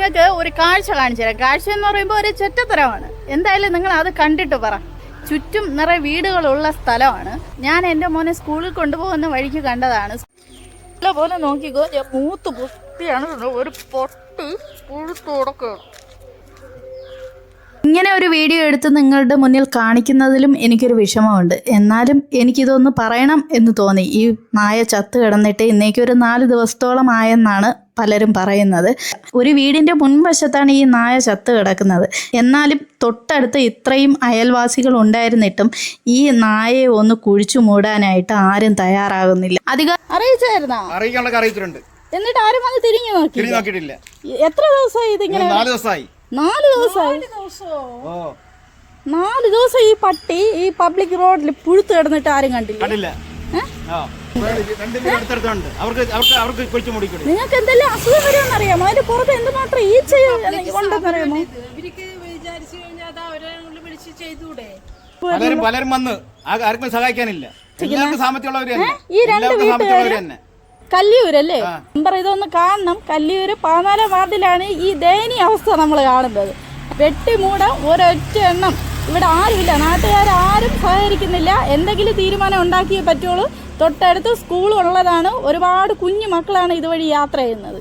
നിങ്ങൾക്ക് ഒരു കാഴ്ച കാണിച്ചു തരാം. കാഴ്ച എന്ന് പറയുമ്പോൾ ഒരു ചെറ്റത്തരമാണ്. എന്തായാലും നിങ്ങൾ അത് കണ്ടിട്ട് പറ. ചുറ്റും നിറയെ വീടുകളുള്ള സ്ഥലമാണ്. ഞാൻ എന്റെ മോനെ സ്കൂളിൽ കൊണ്ടുപോകുന്ന വഴിക്ക് കണ്ടതാണ്. പോലെ നോക്കിക്കോ. മൂത്ത് പൊട്ടിയാണ് ഒരു പൊട്ട് പുഴുത്ത് ഇങ്ങനെ ഒരു വീഡിയോ എടുത്ത് നിങ്ങളുടെ മുന്നിൽ കാണിക്കുന്നതിലും എനിക്കൊരു വിഷമമുണ്ട്. എന്നാലും എനിക്കിതൊന്ന് പറയണം എന്ന് തോന്നി. ഈ നായ ചത്ത് കിടന്നിട്ട് ഇന്നേക്കൊരു നാല് ദിവസത്തോളം ആയെന്നാണ് പലരും പറയുന്നത്. ഒരു വീടിന്റെ മുൻവശത്താണ് ഈ നായ ചത്ത് കിടക്കുന്നത്. എന്നാലും തൊട്ടടുത്ത് ഇത്രയും അയൽവാസികൾ ഉണ്ടായിരുന്നിട്ടും ഈ നായയെ ഒന്ന് കുഴിച്ചു മൂടാനായിട്ട് ആരും തയ്യാറാകുന്നില്ല. അധികം അറിയിച്ചായിരുന്നോ? അറിയിക്കാനുള്ള അറിയിച്ചിട്ടുണ്ട്. എന്നിട്ട് ആരും വന്ന് തിരിഞ്ഞു നോക്കി നോക്കിയിട്ടില്ല. എത്ര ദിവസമായി ഇതിങ്ങനെ നാല് ദിവസമായി. നാല് ദിവസമായി നാല് ദിവസം? ഈ പട്ടി ഈ പബ്ലിക് റോഡിൽ പുഴുത്ത് കിടന്നിട്ട് ആരും കണ്ടില്ല. കണ്ടില്ല. ആ. രണ്ടിന്റെ അടുത്തടുത്തുണ്ട്. അവർക്ക് അവർക്ക് അവർക്ക് കൊച്ചു മുടിക്കൂടി നിങ്ങൾക്ക് എന്തെല്ലാം അസുഖം വരുമെന്ന് അറിയാമോ? അതിന്റെ പുറത്ത് എന്തുമാത്രം ഈച്ച വിളിച്ച് ചെയ്തൂടെ? പലരും പലരും വന്ന് ആ- ആർക്കും സഹായിക്കാനില്ല. ഈ രണ്ട് വീട്ടുകാർ കല്ലിയൂരല്ലേ? നമ്പർ ഇതൊന്ന് കാണണം. കല്ലിയൂര് പതിനാലാം വാർഡിലാണ് ഈ ദയനീയ അവസ്ഥ നമ്മൾ കാണുന്നത്. വെട്ടിമൂടാൻ ഒരൊറ്റ എണ്ണം. ഇവിടെ ആരുമില്ല. നാട്ടുകാരും സഹകരിക്കുന്നില്ല. എന്തെങ്കിലും തീരുമാനം ഉണ്ടാക്കിയേ പറ്റുള്ളൂ. തൊട്ടടുത്ത് സ്കൂളുള്ളതാണ് ഒരുപാട് കുഞ്ഞു മക്കളാണ് ഇതുവഴി യാത്ര ചെയ്യുന്നത്.